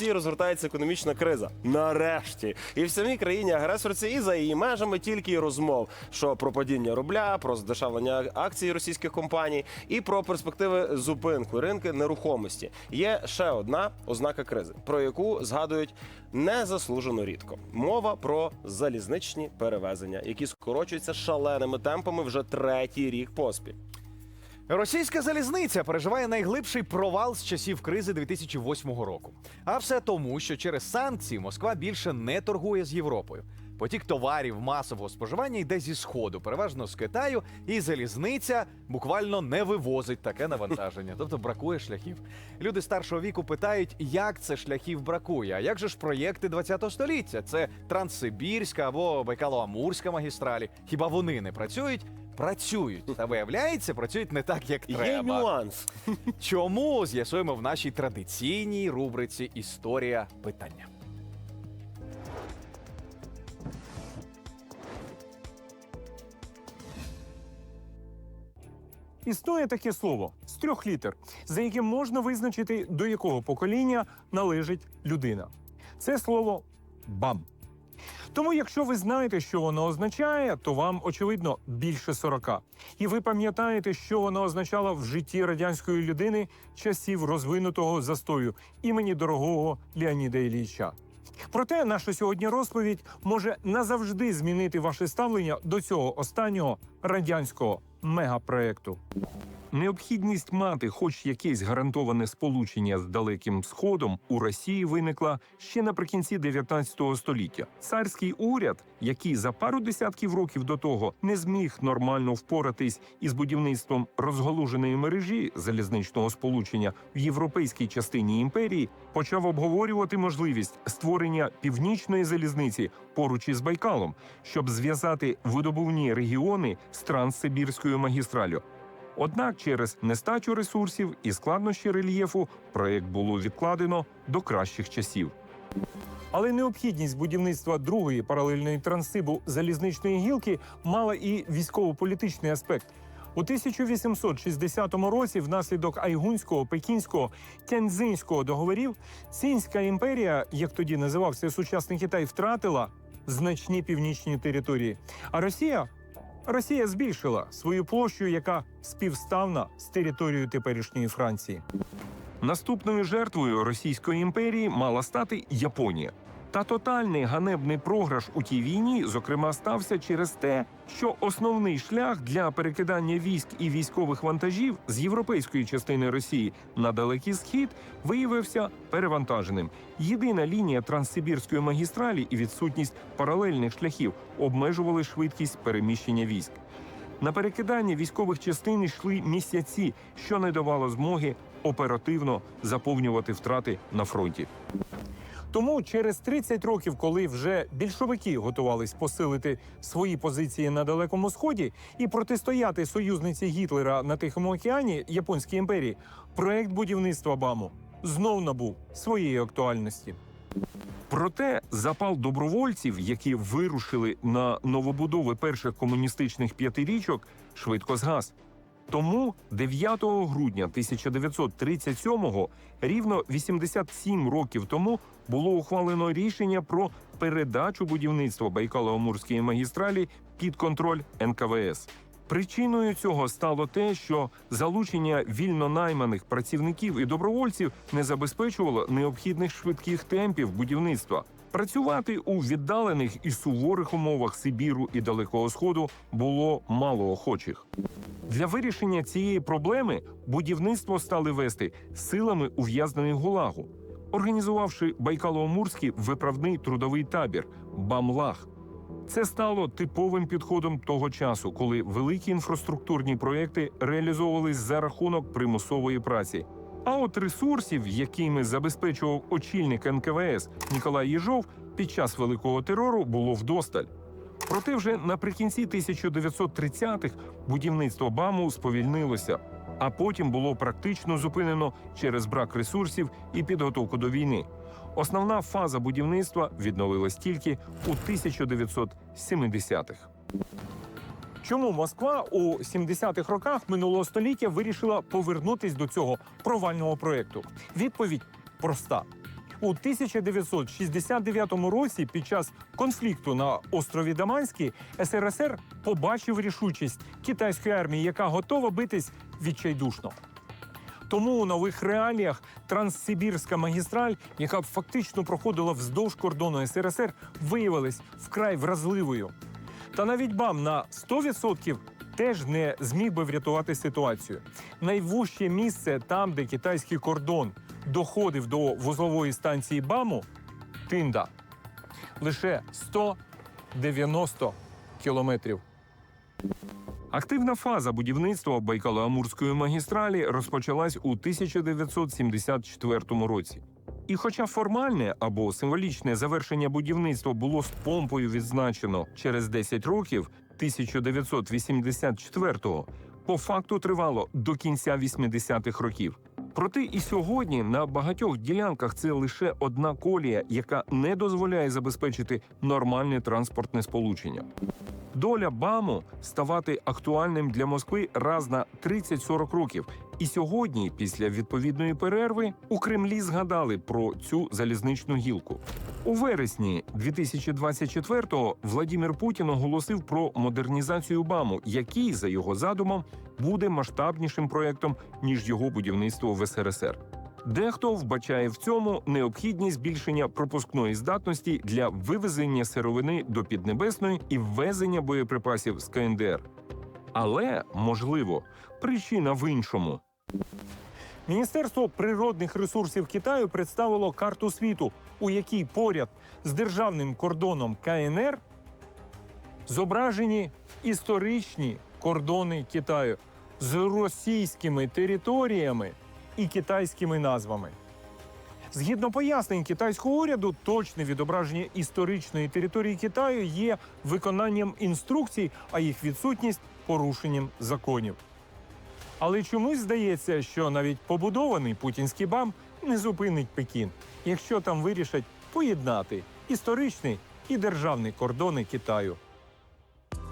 Росії розгортається економічна криза. Нарешті. І в самій країні агресорці і за її межами тільки й розмов, що про падіння рубля, про здешевлення акцій російських компаній і про перспективи зупинку ринки нерухомості. Є ще одна ознака кризи, про яку згадують незаслужено рідко. Мова про залізничні перевезення, які скорочуються шаленими темпами вже третій рік поспіль. Російська залізниця переживає найглибший провал з часів кризи 2008 року. А все тому, що через санкції Москва більше не торгує з Європою. Потік товарів масового споживання йде зі сходу, переважно з Китаю, і залізниця буквально не вивозить таке навантаження, тобто бракує шляхів. Люди старшого віку питають, як це шляхів бракує. А як же ж проєкти 20-го століття? Це Транссибірська або Байкало-Амурська магістралі. Хіба вони не працюють? Працюють та виявляється, працюють не так, як треба. Є нюанс. Чому з'ясуємо в нашій традиційній рубриці Історія питання. Існує таке слово з трьох літер, за яким можна визначити, до якого покоління належить людина. Це слово бам. Тому, якщо ви знаєте, що воно означає, то вам очевидно більше 40. І ви пам'ятаєте, що воно означало в житті радянської людини часів розвинутого застою імені дорогого Леоніда Ілліча. Проте наша сьогодні розповідь може назавжди змінити ваше ставлення до цього останнього радянського мегапроекту. Необхідність мати хоч якесь гарантоване сполучення з далеким сходом у Росії виникла ще наприкінці 19 століття. Царський уряд, який за пару десятків років до того не зміг нормально впоратись із будівництвом розголуженої мережі залізничного сполучення в європейській частині імперії, почав обговорювати можливість створення північної залізниці поруч із Байкалом, щоб зв'язати видобувні регіони з Транссибірською магістралю. Однак через нестачу ресурсів і складнощі рельєфу проект було відкладено до кращих часів. Але необхідність будівництва другої паралельної трансибу залізничної гілки мала і військово-політичний аспект. У 1860 році, внаслідок Айгунського, Пекінського, Тяньцзинського договорів, Цінська імперія, як тоді називався сучасний Китай, втратила значні північні території. А Росія Росія збільшила свою площу, яка співставна з територією теперішньої Франції. Наступною жертвою Російської імперії мала стати Японія. Та тотальний ганебний програш у тій війні, зокрема, стався через те, що основний шлях для перекидання військ і військових вантажів з європейської частини Росії на далекий схід виявився перевантаженим. Єдина лінія Транссибірської магістралі і відсутність паралельних шляхів обмежували швидкість переміщення військ. На перекидання військових частин йшли місяці, що не давало змоги оперативно заповнювати втрати на фронті. Тому через 30 років, коли вже більшовики готувались посилити свої позиції на далекому сході і протистояти союзниці Гітлера на Тихому океані Японській імперії, проект будівництва БАМу знов набув своєї актуальності. Проте запал добровольців, які вирушили на новобудови перших комуністичних п'ятирічок, швидко згас. Тому 9 грудня 1937-го, рівно 87 років тому, було ухвалено рішення про передачу будівництва Байкало-Амурської магістралі під контроль НКВС. Причиною цього стало те, що залучення вільно найманих працівників і добровольців не забезпечувало необхідних швидких темпів будівництва. Працювати у віддалених і суворих умовах Сибіру і Далекого Сходу було мало охочих. Для вирішення цієї проблеми будівництво стали вести силами ув'язнених Гулагу, організувавши Байкало-Амурський виправний трудовий табір Бамлах. Це стало типовим підходом того часу, коли великі інфраструктурні проекти реалізовувались за рахунок примусової праці. А от ресурсів, якими забезпечував очільник НКВС Ніколай Єжов під час великого терору, було вдосталь. Проте вже наприкінці 1930-х будівництво БАМу сповільнилося, а потім було практично зупинено через брак ресурсів і підготовку до війни. Основна фаза будівництва відновилась тільки у 1970-х. Чому Москва у 70-х роках минулого століття вирішила повернутись до цього провального проєкту? Відповідь проста. У 1969 році, під час конфлікту на острові Даманський, СРСР побачив рішучість китайської армії, яка готова битись відчайдушно. Тому у нових реаліях Транссибірська магістраль, яка фактично проходила вздовж кордону СРСР, виявилась вкрай вразливою. Та навіть БАМ на 100% теж не зміг би врятувати ситуацію. Найвужче місце там, де китайський кордон доходив до вузлової станції БАМу Тинда. Лише 190 кілометрів. Активна фаза будівництва Байкало-Амурської магістралі розпочалась у 1974 році. І хоча формальне або символічне завершення будівництва було з помпою відзначено через 10 років 1984-го, по факту тривало до кінця 80-х років. Проте і сьогодні на багатьох ділянках це лише одна колія, яка не дозволяє забезпечити нормальне транспортне сполучення. Доля БАМу ставати актуальним для Москви раз на 30-40 років. І сьогодні, після відповідної перерви, у Кремлі згадали про цю залізничну гілку. У вересні 2024-го Владімір Путін оголосив про модернізацію БАМу, який, за його задумом, буде масштабнішим проєктом ніж його будівництво в СРСР. Дехто вбачає в цьому необхідність збільшення пропускної здатності для вивезення сировини до Піднебесної і ввезення боєприпасів з КНДР. Але можливо, причина в іншому. Міністерство природних ресурсів Китаю представило карту світу, у якій поряд з державним кордоном КНР зображені історичні кордони Китаю з російськими територіями і китайськими назвами. Згідно пояснень китайського уряду, точне відображення історичної території Китаю є виконанням інструкцій, а їх відсутність порушенням законів. Але чомусь здається, що навіть побудований путінський БАМ не зупинить Пекін, якщо там вирішать поєднати історичний і державний кордони Китаю.